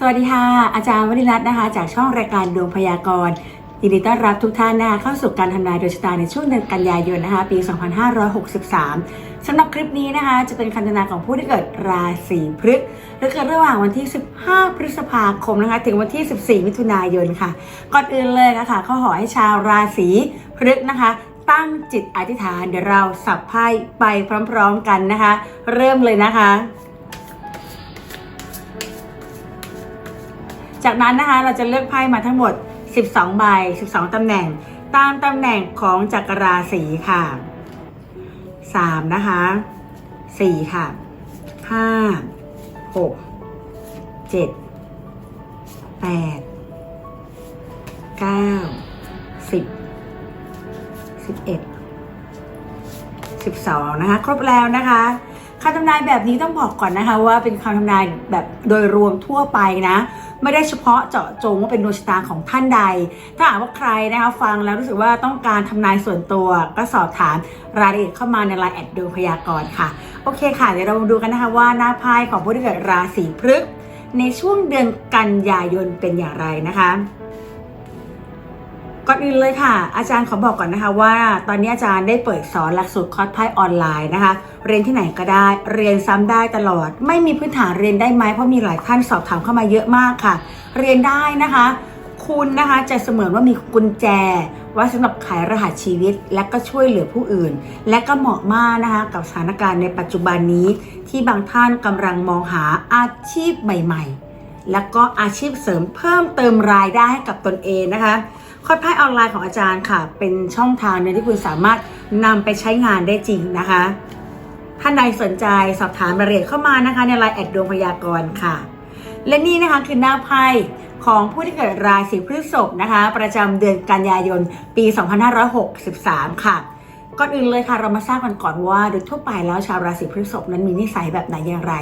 สวัสดีค่ะ อาจารย์วริรัตน์นะคะ จากช่องรายการดวงพยากรณ์ยินดีต้อนรับทุกท่านนะคะเข้าสู่การทำนายดวงชะตาในช่วงเดือนกันยายนนะคะ ปี 2563สำหรับคลิปนี้นะคะ จะเป็นคำทำนายของผู้ที่เกิดราศีพฤษหรือเกิดระหว่างวันที่ 15 พฤษภาคมนะคะ ถึงวันที่ 14 มิถุนายนค่ะ ก่อนอื่นเลยนะคะขอขอให้ชาวราศีพฤษนะคะตั้งจิตอธิษฐานเดี๋ยวเราสับไพ่ไปพร้อม ๆ กันนะคะ เริ่มเลยนะคะ จากนั้นนะคะเราจะเลือกไพ่มาทั้งหมด 12 ใบ 12 ตำแหน่ง ตามตำแหน่งของจักรราศีค่ะ 3 นะคะ 4 ค่ะ 5 6 7 8 9 10 11 12 นะคะ ครบแล้วนะคะคำทำนายแบบนี้ต้องบอกก่อนนะคะว่าเป็นคำทำนายแบบโดยรวมทั่วไปนะ ไม่ได้เฉพาะเจาะจงว่าเป็นดวงชะตาของท่านใด ถ้าหากว่าใครนะคะฟังแล้วรู้สึกว่าต้องการทำนายส่วนตัวก็สอบถามรายละเอียดเข้ามาในไลน์แอดดวงพยากรณ์ค่ะ โอเคค่ะ เดี๋ยวเรามาดูกันนะคะว่าหน้าไพ่ของผู้ที่เกิดราศีพฤษภในช่วงเดือนกันยายนเป็นอย่างไรนะคะ ก่อนอื่นเลยค่ะ อาจารย์ขอบอกก่อนนะคะว่า ตอนนี้อาจารย์ได้เปิดสอนหลักสูตรคอร์สไพ่ออนไลน์นะคะ เรียนที่ไหนก็ได้ เรียนซ้ำได้ตลอด ไม่มีพื้นฐานเรียนได้ไหมเพราะมีหลายท่านสอบถามเข้ามาเยอะมากค่ะ เรียนได้นะคะ คุณนะคะจะเสมือนว่ามีกุญแจไว้สำหรับไขรหัสชีวิต และก็ช่วยเหลือผู้อื่น และก็เหมาะมากนะคะ กับสถานการณ์ในปัจจุบันนี้ ที่บางท่านกำลังมองหาอาชีพใหม่ ๆ แล้วก็อาชีพเสริมเพิ่มเติมรายได้ให้กับตนเองนะคะ คอร์สไพ่ออนไลน์ของอาจารย์ค่ะ เป็นช่องทางนที่คุณสามารถนำไปใช้งานได้จริงนะคะ ท่านใดสนใจสอบถามรายละเอียดเข้ามานะคะ ในไลน์แอดดวงพยากรณ์ค่ะ และนี่นะคะคือหน้าไพ่ของผู้ที่เกิดราศีพฤษภนะคะ ประจำเดือนกันยายนปี 2563 ค่ะก่อนอื่นเลยค่ะเรามาทราบกันก่อนว่าโดยทั่วไปแล้วชาวราศีพฤษภนั้นมีนิสัยแบบไหนอย่างไร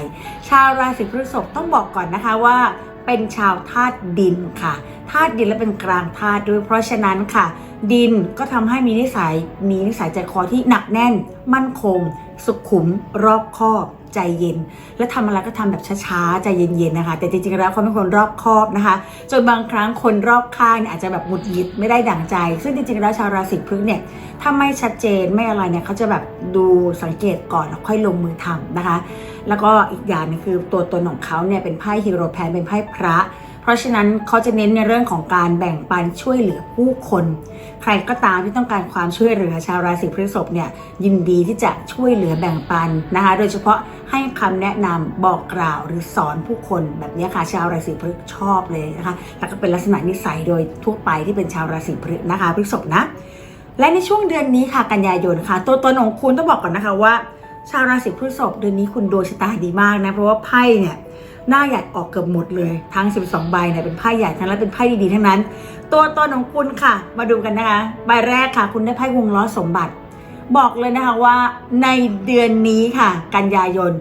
ชาวราศีพฤษภต้องบอกก่อนนะคะว่า เป็นชาวธาตุดินค่ะธาตุดินและเป็นกลางธาตุด้วย เพราะฉะนั้นค่ะ ดินก็ทำให้มีนิสัยมีนิสัยใจคอที่หนักแน่น มั่นคง สุขุมรอบคอบ ใจเย็น และทำอะไรก็ทำแบบช้าๆ ใจเย็นๆนะคะ แต่จริงๆแล้วเขาเป็นคนรอบคอบนะคะ จนบางครั้งคนรอบข้างเนี่ยอาจจะแบบหงุดหงิดไม่ได้ดั่งใจ ซึ่งจริงๆแล้วชาวราศีพฤษเนี่ยถ้าไม่ชัดเจนไม่อะไรเนี่ยเขาจะแบบดูสังเกตก่อนแล้วค่อยลงมือทำนะคะ แล้วก็อีกอย่างนึงคือตัวตนของเขาเนี่ยเป็นไพ่ฮีโร่แพนเป็นไพ่พระ เพราะฉะนั้นเขาจะเน้นในเรื่องของการแบ่งปันช่วยเหลือผู้คน ใครก็ตามที่ต้องการความช่วยเหลือชาวราศีพฤษภเนี่ยยินดีที่จะช่วยเหลือแบ่งปันนะคะ โดยเฉพาะให้คำแนะนำบอกกล่าวหรือสอนผู้คนแบบนี้ค่ะชาวราศีพฤษภชอบเลยนะคะแล้วก็เป็นลักษณะนิสัยโดยทั่วไปที่เป็นชาวราศีพฤษนะคะพฤษภนะ และในช่วงเดือนนี้ค่ะกันยายนค่ะ ตัวตนของคุณต้องบอกก่อนนะคะว่า ชาวราศีพฤษภเดือนนี้คุณดวงชะตาดีมากนะเพราะว่าไพ่เนี่ย หน้าใหญ่ออกเกือบหมดเลย ทั้ง 12 ใบเนี่ยเป็นไพ่ใหญ่ทั้งนั้นเป็นไพ่ดีๆทั้งนั้น ตัวตนของคุณค่ะ มาดูกันนะคะ ใบแรกค่ะ คุณได้ไพ่วงล้อสมบัติ บอกเลยนะคะว่าในเดือนนี้ค่ะ กันยายน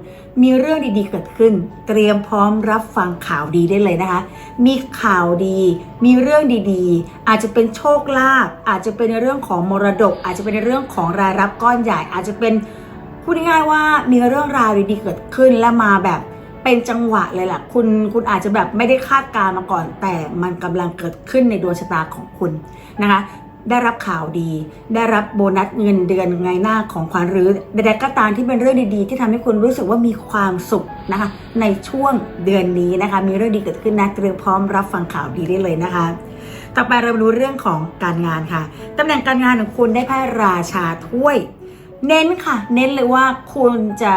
มีเรื่องดีๆเกิดขึ้น เตรียมพร้อมรับฟังข่าวดีได้เลยนะคะ มีข่าวดี มีเรื่องดีๆ อาจจะเป็นโชคลาภอาจจะเป็นในเรื่องของมรดก อาจจะเป็นในเรื่องของรายรับก้อนใหญ่ อาจจะเป็นพูดง่ายๆว่ามีเรื่องราวดีๆเกิดขึ้นและมาแบบ เป็นจังหวะเลยแหละคุณคุณอาจจะแบบไม่ได้คาดการมาก่อน แต่มันกำลังเกิดขึ้นในดวงชะตาของคุณนะคะได้รับข่าวดี ได้รับโบนัสเงินเดือนไงหน้าของขวัญหรือใดๆก็ตามที่เป็นเรื่องดีๆ ที่ทำให้คุณรู้สึกว่ามีความสุขนะคะ ในช่วงเดือนนี้นะคะ มีเรื่องดีเกิดขึ้นนะเตรียมพร้อมรับฟังข่าวดีได้เลยนะคะ ต่อไปเรามาดูเรื่องของการงานค่ะตำแหน่งการงานของคุณได้ไพ่ราชาถ้วย เน้นค่ะ เน้นเลยว่าคุณจะ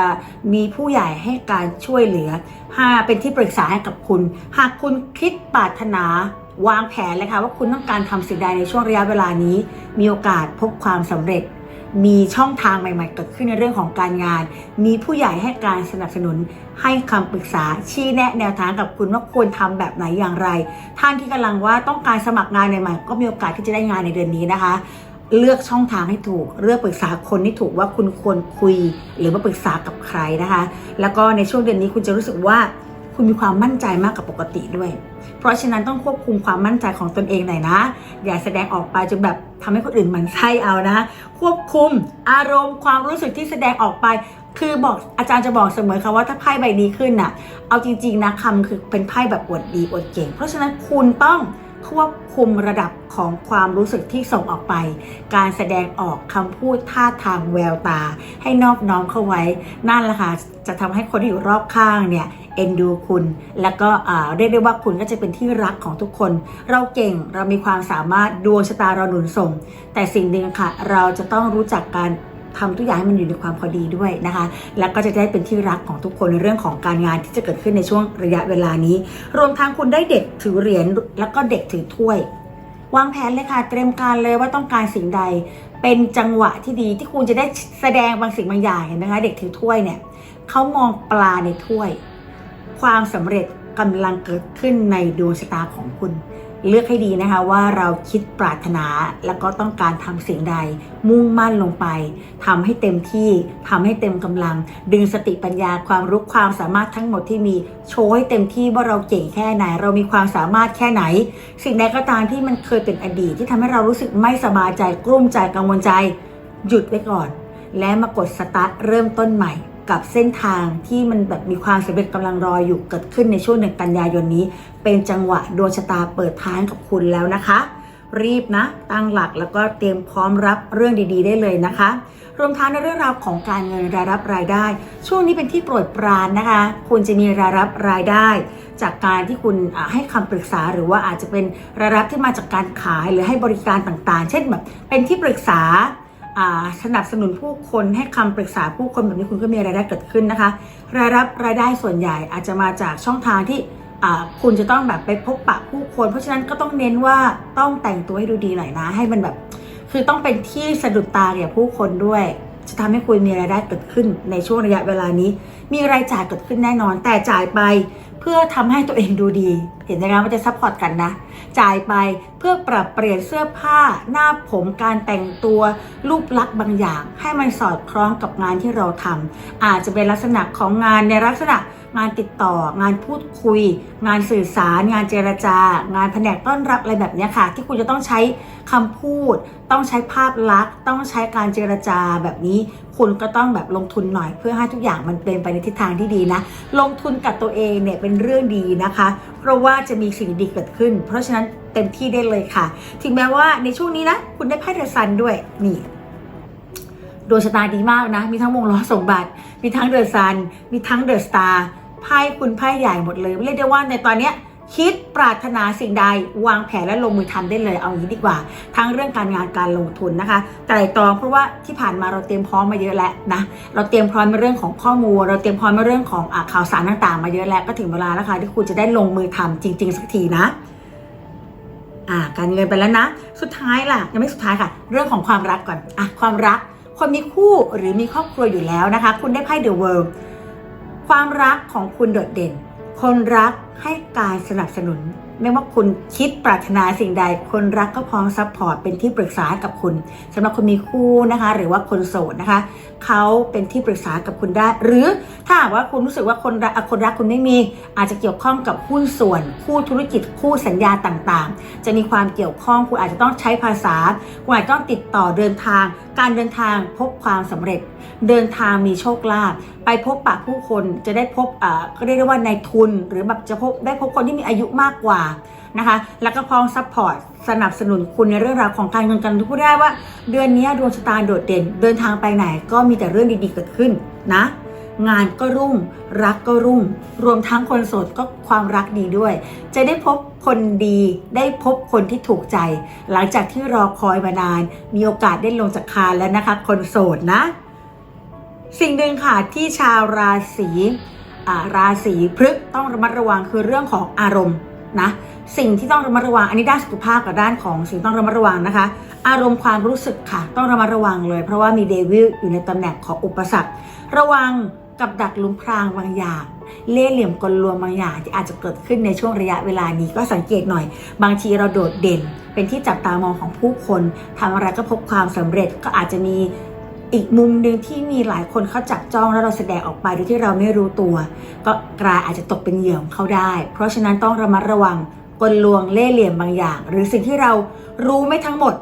มีผู้ใหญ่ให้การช่วยเหลือหาเป็นที่ปรึกษาให้กับคุณ หากคุณคิดปรารถนาวางแผนเลยค่ะว่าคุณต้องการทำสิ่งใดในช่วงระยะเวลานี้ มีโอกาสพบความสำเร็จ มีช่องทางใหม่ๆเกิดขึ้นในเรื่องของการงาน มีผู้ใหญ่ให้การสนับสนุน ให้คำปรึกษาชี้แนะแนวทางกับคุณว่าควรทำแบบไหนอย่างไร ท่านที่กำลังว่าต้องการสมัครงานใหม่ๆก็มีโอกาสที่จะได้งานในเดือนนี้นะคะ เลือกช่องทางให้ถูก เลือกปรึกษาคนที่ถูกว่าคุณควรคุย หรือมาปรึกษากับใครนะคะ แล้วก็ในช่วงเดือนนี้คุณจะรู้สึกว่าคุณมีความมั่นใจมากกว่าปกติด้วย เพราะฉะนั้นต้องควบคุมความมั่นใจของตนเองหน่อยนะ อย่าแสดงออกไปจนแบบทำให้คนอื่นมันไส้เอานะ ควบคุมอารมณ์ความรู้สึกที่แสดงออกไป คือบอกอาจารย์จะบอกเสมอค่ะว่าถ้าไพ่ใบนี้ขึ้นน่ะ เอาจริง ๆนะคำคือเป็นไพ่แบบอวดดีอวดเก่ง เพราะฉะนั้นคุณต้อง ควบคุมระดับของความรู้สึกที่ส่งออกไป การแสดงออกคำพูดท่าทางแววตา ให้นอบน้อมเข้าไว้ นั่นแหละค่ะจะทำให้คนที่อยู่รอบข้างเนี่ยเอ็นดูคุณ แล้วก็อ่าเรียกได้ว่าคุณก็จะเป็นที่รักของทุกคน เราเก่งเรามีความสามารถดวงชะตาเราหนุนส่ง แต่สิ่งหนึ่งค่ะ เราจะต้องรู้จักการ ทำทุกอย่างให้มันอยู่ในความพอดีด้วยนะคะ แล้วก็จะได้เป็นที่รักของทุกคนในเรื่องของการงานที่จะเกิดขึ้นในช่วงระยะเวลานี้ รวมทั้งคุณได้เด็กถือเหรียญแล้วก็เด็กถือถ้วย วางแผนเลยค่ะ เตรียมการเลยว่าต้องการสิ่งใด เป็นจังหวะที่ดีที่คุณจะได้แสดงบางสิ่งบางอย่างเห็นไหมคะเด็กถือถ้วยเนี่ยเขามองปลาในถ้วย ความสำเร็จกำลังเกิดขึ้นในดวงชะตาของคุณ เลือกให้ดีนะคะว่าเราคิดปรารถนาแล้วก็ต้องการทำสิ่งใด มุ่งมั่นลงไปทำให้เต็มที่ทำให้เต็มกำลัง ดึงสติปัญญาความรู้ความสามารถทั้งหมดที่มีโชว์ให้เต็มที่ว่าเราเก่งแค่ไหน เรามีความสามารถแค่ไหน สิ่งใดก็ตามที่มันเคยเป็นอดีต ที่ทำให้เรารู้สึกไม่สบายใจกลุ้มใจกังวลใจ หยุดไว้ก่อน และมากดสตาร์ทเริ่มต้นใหม่ กับเส้นทางที่มันแบบมีความสำเร็จกำลังรออยู่เกิดขึ้นในช่วงหนึ่งกันยายนนี้ เป็นจังหวะดวงชะตาเปิดทางกับคุณแล้วนะคะ รีบนะ ตั้งหลักแล้วก็เตรียมพร้อมรับเรื่องดีๆ ได้เลยนะคะ รวมทั้งในเรื่องราวของการเงินรายรับรายได้ ช่วงนี้เป็นที่โปรดปรานนะคะ คุณจะมีรายรับรายได้ จากการที่คุณให้คำปรึกษาหรือว่าอาจจะเป็นรายรับที่มาจากการขายหรือให้บริการต่างๆ เช่นแบบเป็นที่ปรึกษา สนับสนุนผู้คนให้คำปรึกษาผู้คนแบบนี้คุณก็มีรายได้เกิดขึ้นนะคะ รายรับรายได้ส่วนใหญ่อาจจะมาจากช่องทางที่คุณจะต้องแบบไปพบปะผู้คน เพราะฉะนั้นก็ต้องเน้นว่าต้องแต่งตัวให้ดูดีหน่อยนะ ให้มันแบบ คือต้องเป็นที่สะดุดตาแก่ผู้คนด้วย จะทำให้คุณมีรายได้เกิดขึ้นในช่วงระยะเวลานี้ มีรายจ่ายเกิดขึ้นแน่นอน แต่จ่ายไปเพื่อทำให้ตัวเองดูดี เห็นไหมคะว่าจะซัพพอร์ตกันนะ จ่ายไปเพื่อปรับเปลี่ยนเสื้อผ้าหน้าผมการแต่งตัวรูปลักษณ์บางอย่าง ให้มันสอดคล้องกับงานที่เราทำอาจจะเป็นลักษณะของงานในลักษณะ งานติดต่อ งานพูดคุย งานสื่อสาร งานเจรจา งานแผนกต้อนรับอะไรแบบนี้ค่ะ ที่คุณจะต้องใช้คำพูด ต้องใช้ภาพลักษณ์ ต้องใช้การเจรจาแบบนี้ คุณก็ต้องแบบลงทุนหน่อยเพื่อให้ทุกอย่างมันเป็นไปในทิศทางที่ดีนะ ลงทุนกับตัวเองเนี่ยเป็นเรื่องดีนะคะ เพราะว่าจะมีสิ่งดีเกิดขึ้น เพราะฉะนั้นเต็มที่ได้เลยค่ะ ถึงแม้ว่าในช่วงนี้นะคุณได้ไพ่เดอะซันด้วยนี่ ดวงชะตาดีมากนะ มีทั้งวงล้อสมบัติ มีทั้งเดอะซัน มีทั้งเดอะสตาร์ไพ่คุณไพ่ใหญ่หมดเลย เรียกได้ว่าในตอนเนี้ยคิดปรารถนาสิ่งใดวางแผนและลงมือทำได้เลยเอาอย่างนี้ดีกว่า ทั้งเรื่องการงานการลงทุนนะคะไตรตรองเพราะว่าที่ผ่านมาเราเตรียมพร้อมมาเยอะแล้วนะเราเตรียมพร้อมในเรื่องของข้อมูล เราเตรียมพร้อมในเรื่องของอข่าวสารต่างๆ มาเยอะแล้วก็ถึงเวลาแล้วค่ะที่คุณจะได้ลงมือทำจริง ๆ สักทีนะอ่าการเงินไปแล้วนะ สุดท้ายล่ะยังไม่สุดท้ายค่ะ เรื่องของความรักก่อนอะความรัก คนมีคู่หรือมีครอบครัวอยู่แล้วนะคะ คุณได้ไพ่ The World ความรักของคุณโดดเด่น คนรักให้การสนับสนุน ไม่ว่าคุณคิดปรารถนาสิ่งใด คนรักก็พร้อมซัพพอร์ตเป็นที่ปรึกษากับคุณสำหรับคนมีคู่นะคะ หรือว่าคนโสดนะคะเขาเป็นที่ปรึกษากับคุณได้ หรือถ้าหากว่าคุณรู้สึกว่าคนรักคนรักคุณไม่มี อาจจะเกี่ยวข้องกับหุ้นส่วน คู่ธุรกิจคู่สัญญาต่างๆ จะมีความเกี่ยวข้องคุณอาจจะต้องใช้ภาษาคุณอาจจะต้องติดต่อเดินทาง การเดินทางพบความสำเร็จ เดินทางมีโชคลาภไปพบปะผู้คนจะได้พบอ่าก็เรียกได้ว่าในทุน หรือแบบจะพบได้พบคนที่มีอายุมากกว่านะคะ แล้วก็พร้อมซัพพอร์ตสนับสนุนคุณในเรื่องราวของการเงินกันทุกได้ว่า เดือนนี้ดวงชะตาโดดเด่น เดินทางไปไหนก็มีแต่เรื่องดีๆเกิดขึ้นนะ งานก็รุ่ง รักก็รุ่ง รวมทั้งคนโสดก็ความรักดีด้วย จะได้พบคนดีได้พบคนที่ถูกใจ หลังจากที่รอคอยมานาน มีโอกาสได้ลงจากคานแล้วนะคะ คนโสดนะ สิ่งหนึ่งค่ะที่ชาวราศีราศีพฤกษ์ต้องระมัดระวังคือเรื่องของอารมณ์ นะสิ่งที่ต้องระมัดระวังอันนี้ด้านสุขภาพกับด้านของสิ่งต้องระมัดระวังนะคะ อารมณ์ความรู้สึกค่ะ ต้องระมัดระวังเลย เพราะว่ามีเดวิลอยู่ในตำแหน่งของอุปสรรค ระวังกับดักลุมพรางบางอย่าง เล่ห์เหลี่ยมกลลวงบางอย่างที่อาจจะเกิดขึ้นในช่วงระยะเวลานี้ก็สังเกตหน่อย บางทีเราโดดเด่น เป็นที่จับตามองของผู้คนทำอะไรก็พบความสำเร็จก็อาจจะมี อีกมุมหนึ่งที่มีหลายคนเขาจับจ้องแล้วเราแสดงออกไปโดยที่เราไม่รู้ตัว ก็กลายอาจจะตกเป็นเหยื่อของเขาได้ เพราะฉะนั้นต้องระมัดระวังกลลวงเล่ห์เหลี่ยมบางอย่าง หรือสิ่งที่เรารู้ไม่ทั้งหมด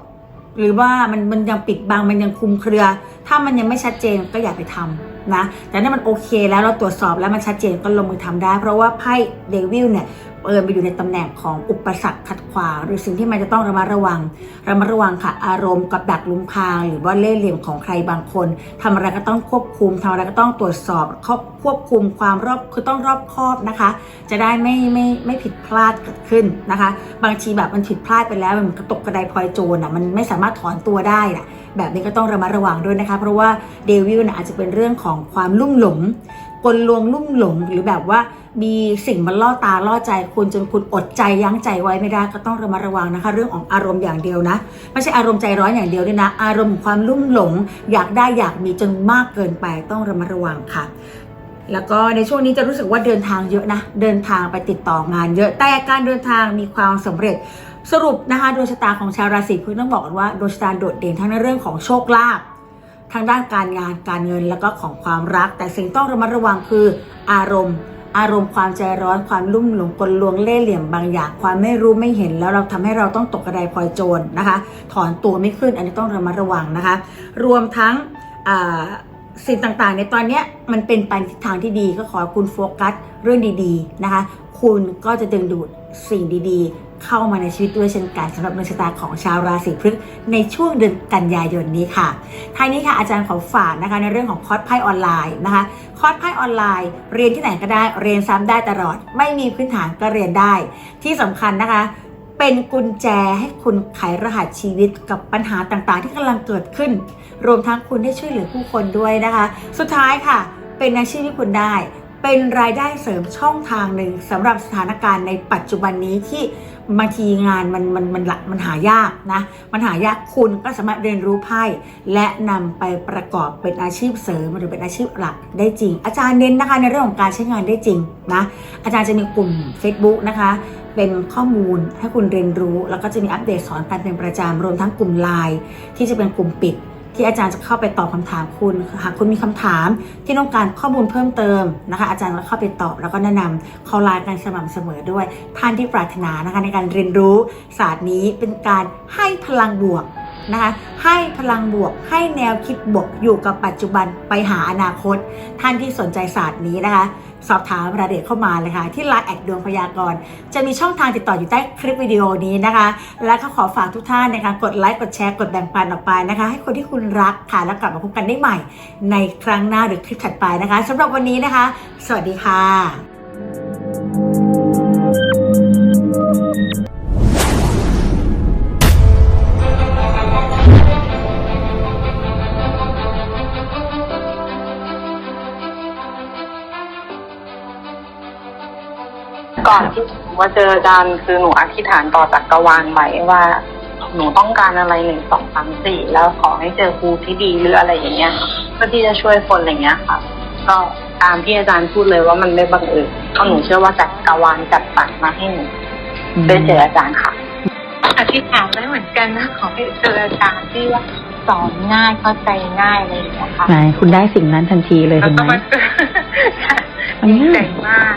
หรือว่ามันมันยังปิดบังมันยังคุมเครือ ถ้ามันยังไม่ชัดเจนก็อย่าไปทำนะแต่ถ้ามันโอเคแล้วเราตรวจสอบแล้วมันชัดเจนก็ลงมือทำได้ เพราะว่าไพ่เดวิลเนี่ยเอิญไปอยู่ในตำแหน่งของอุปสรรคขัดขวางหรือสิ่งที่มันจะต้องระมัดระวังระมัดระวังค่ะ อารมณ์กับดักลุมพรางหรือว่าเล่ห์เหลี่ยมของใครบางคนทำอะไรก็ต้องควบคุมทำอะไรก็ต้องตรวจสอบควบควบคุมความรอบคือต้องรอบคอบนะคะ จะได้ไม่ไม่ไม่ผิดพลาดเกิดขึ้นนะคะ บางทีแบบมันผิดพลาดไปแล้วมันตกกระไดพลอยโจรอะมันไม่สามารถถอนตัวได้น่ะ แบบนี้ก็ต้องระมัดระวังด้วยนะคะ เพราะว่าเดวิลน่ะอาจจะเป็นเรื่องของความลุ่มหลงกลลวงลุ่มหลงหรือแบบว่ามีสิ่งมันล่อตาล่อใจคุณจนคุณอดใจยั้งใจไว้ไม่ได้ก็ต้องระมัดระวังนะคะ เรื่องของอารมณ์อย่างเดียวนะไม่ใช่อารมณ์ใจร้อนอย่างเดียวด้วยนะ อารมณ์ความลุ่มหลง อยากได้อยากมีจนมากเกินไปต้องระมัดระวังค่ะ แล้วก็ในช่วงนี้จะรู้สึกว่าเดินทางเยอะนะ เดินทางไปติดต่องานเยอะแต่การเดินทางมีความสำเร็จ สรุปนะคะดวงชะตาของชาวราศีพฤษต้องบอกกันว่าดวงชะตาโดดเด่นทั้งในเรื่องของโชคลาภทางด้านการงานการเงินแล้วก็ของความรัก แต่สิ่งต้องระมัดระวังคืออารมณ์ อารมณ์ความใจร้อนความลุ่มหลงกลลวงเล่ห์เหลี่ยมบางอย่าง ความไม่รู้ไม่เห็นแล้วเราทำให้เราต้องตกกระไดพลอยโจรนะคะ ถอนตัวไม่ขึ้นอันนี้ต้องระมัดระวังนะคะ รวมทั้งสิ่งต่างๆ ในตอนนี้มันเป็นไปทิศทางที่ดีก็ขอคุณโฟกัสเรื่องดีๆนะคะ คุณก็จะดึงดูดสิ่งดีๆ เข้ามาในชีวิตด้วยเช่นกันสำหรับดวงชะตาของชาวราศีพฤษภในช่วงเดือนกันยายนนี้ค่ะท้ายนี้ค่ะอาจารย์ขอฝากนะคะในเรื่องของคอร์สไพ่ออนไลน์นะคะคอร์สไพ่ออนไลน์ เรียนที่ไหนก็ได้เรียนซ้ำได้ตลอด ไม่มีพื้นฐานก็เรียนได้ ที่สำคัญนะคะเป็นกุญแจให้คุณไขรหัสชีวิตกับปัญหาต่างๆ ที่กำลังเกิดขึ้น รวมทั้งคุณได้ช่วยเหลือผู้คนด้วยนะคะ สุดท้ายค่ะ เป็นอาชีพที่คุณได้ เป็นรายได้เสริมช่องทางหนึ่งสำหรับสถานการณ์ในปัจจุบันนี้ที่ บางทีงานมันมันมันละมันหายากนะ มันหายากคุณก็สามารถเรียนรู้ไพ่และนำไปประกอบเป็นอาชีพเสริมหรือเป็นอาชีพหลักได้จริง อาจารย์เน้นนะคะในเรื่องของการใช้งานได้จริงนะ อาจารย์จะมีกลุ่ม Facebook นะคะ เป็นข้อมูลให้คุณเรียนรู้ แล้วก็จะมีอัปเดตสอนกันเป็นประจำรวมทั้งกลุ่มไลน์ที่จะเป็นกลุ่มปิด ที่อาจารย์จะเข้าไปตอบคำถามคุณหากคุณมีคำถามที่ต้องการข้อมูลเพิ่มเติมนะคะ อาจารย์ก็เข้าไปตอบแล้วก็แนะนำเขาไลน์กันสม่ำเสมอด้วย ท่านที่ปรารถนานะคะในการเรียนรู้ศาสตร์นี้เป็นการให้พลังบวกนะคะให้พลังบวกให้แนวคิดบวกอยู่กับปัจจุบันไปหาอนาคต ท่านที่สนใจศาสตร์นี้นะคะสอบถามรายละเอียดเข้ามาเลยค่ะ ที่ไลน์แอดดวงพยากรณ์จะมีช่องทางติดต่ออยู่ใต้คลิปวิดีโอนี้นะคะ และก็ขอฝากทุกท่านนะคะกดไลค์กดแชร์กดแบ่งปันออกไปนะคะ ให้คนที่คุณรักค่ะแล้วกลับมาพบกันได้ใหม่ ในครั้งหน้าหรือคลิปถัดไปนะคะสำหรับวันนี้นะคะ สวัสดีค่ะ ก่อนที่หนูมาเจออาจารย์คือหนูอธิษฐานต่อจักรวาลไว้ว่า หนูต้องการอะไรหนึ่งสองสามสี่แล้วขอให้เจอครูที่ดีหรืออะไรอย่างเงี้ยค่ะเพื่อที่จะช่วยคนอะไรเงี้ยค่ะ ก็ตามที่อาจารย์พูดเลยว่ามันไม่บังเอิญเพราะหนูเชื่อว่าจักรวาลจัดสรรมาให้หนูได้เจออาจารย์ค่ะอธิษฐานไว้เหมือนกันนะขอให้เจออาจารย์ที่ว่าสอนง่ายเข้าใจง่ายอะไรอย่างเงี้ยค่ะไหนคุณได้สิ่งนั้นทันทีเลยแล้วเห็นก็ไหมมาเจอมันดีง่าใจยมาก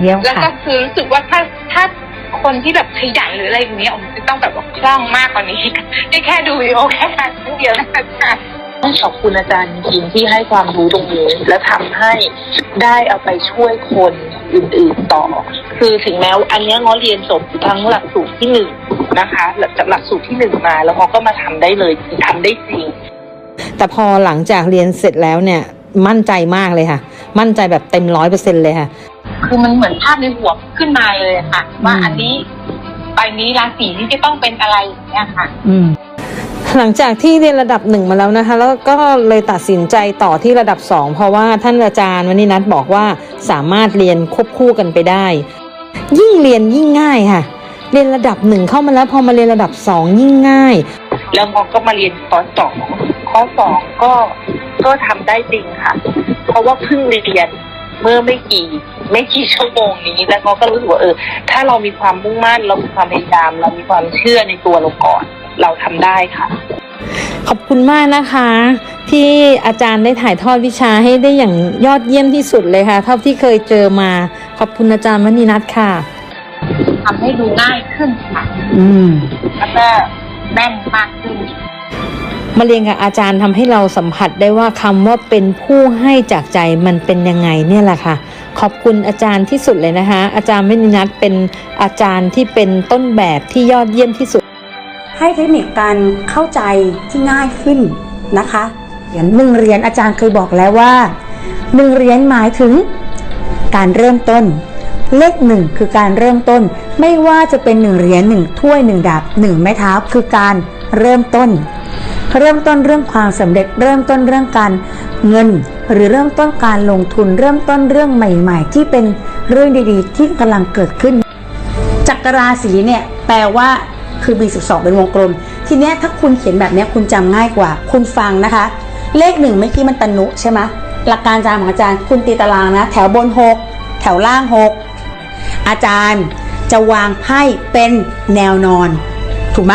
เยี่ยมแล้วค่ะ ก็คือรู้สึกว่าถ้าถ้าคนที่แบบขยันหรืออะไรอย่างเงี้ยผมจะต้องแบบว่าคล่องมากกว่านี้นี่แค่ดูวิดีโอแค่ครั้งเดียวนะคะต้องขอบคุณอาจารย์จริงๆที่ให้ความรู้ตรงนี้ และทำให้ได้เอาไปช่วยคนอื่นๆต่อ คือถึงแม้อันเนี้ยง้อเรียนจบทั้งหลักสูตรที่หนึ่งนะคะจากหลักสูตรที่หนึ่งมา แล้วเขาก็มาทำได้เลยทำได้จริง แต่พอหลังจากเรียนเสร็จแล้วเนี่ย มั่นใจมากเลยค่ะ มั่นใจแบบเต็มร้อยเปอร์เซ็นเลยค่ะ คือมันเหมือนภาพในหัวขึ้นมาเลยอะค่ะ ว่าอืมอันนี้ใบนี้ราศีนี้จะต้องเป็นอะไรอย่างเงี้ยค่ะ อืมหลังจากที่เรียนระดับหนึ่งมาแล้วนะคะ แล้วก็เลยตัดสินใจต่อที่ระดับสองเพราะว่าท่านอาจารย์วันนี้นัทบอกว่าสามารถเรียนควบคู่กันไปได้ ยิ่งเรียนยิ่งง่ายค่ะ เรียนระดับหนึ่งเข้ามาแล้วพอมาเรียนระดับสองยิ่งง่าย แล้วพอก็มาเรียนข้อสองข้อสองก็ก็ทำได้จริงค่ะ เพราะว่าเพิ่งเรียน เมื่อไม่กี่ ไม่กี่ชั่วโมงนี้ แล้วก็ก็รู้สึกว่าเออ ถ้าเรามีความมุ่งมั่น เรามีความพยายาม เรามีความเชื่อในตัวเราก่อน เราทำได้ค่ะ ขอบคุณมากนะคะ ที่อาจารย์ได้ถ่ายทอดวิชาให้ได้อย่างยอดเยี่ยมที่สุดเลยค่ะ เท่าที่เคยเจอมา ขอบคุณอาจารย์มณีนัทค่ะทำให้ดูง่ายขึ้นค่ะ อืม แล้วก็แม่นมากขึ้น มาเรียนกับอาจารย์ทำให้เราสัมผัสได้ว่าคำว่าเป็นผู้ให้จากใจมันเป็นยังไงเนี่ยแหละค่ะ ขอบคุณอาจารย์ที่สุดเลยนะคะ อาจารย์มณีนัทเป็นอาจารย์ที่เป็นต้นแบบที่ยอดเยี่ยมที่สุด ให้เทคนิคการเข้าใจที่ง่ายขึ้นนะคะอย่างหนึ่งเหรียญอาจารย์เคยบอกแล้วว่าหนึ่งเหรียญหมายถึงการเริ่มต้น เลขหนึ่งคือการเริ่มต้น ไม่ว่าจะเป็นหนึ่งเหรียญหนึ่งถ้วยหนึ่งดาบหนึ่งไม้เท้าคือการเริ่มต้น เริ่มต้นเรื่องความสำเร็จ เริ่มต้นเรื่องการเงิน หรือเริ่มต้นการลงทุน เริ่มต้นเรื่องใหม่ ๆ ที่เป็นเรื่องดีๆ ที่กำลังเกิดขึ้น จักรราศีเนี่ยแปลว่าคือมี12 เป็นวงกลม ทีเนี้ยถ้าคุณเขียนแบบเนี้ยคุณจำง่ายกว่า คุณฟังนะคะ เลขหนึ่งเมื่อกี้มันตนุใช่ไหมหลักการจำของอาจารย์คุณตีตารางนะ แถวบน 6 แถวล่าง 6 อาจารย์จะวางไพ่เป็นแนวนอน ถูกไหม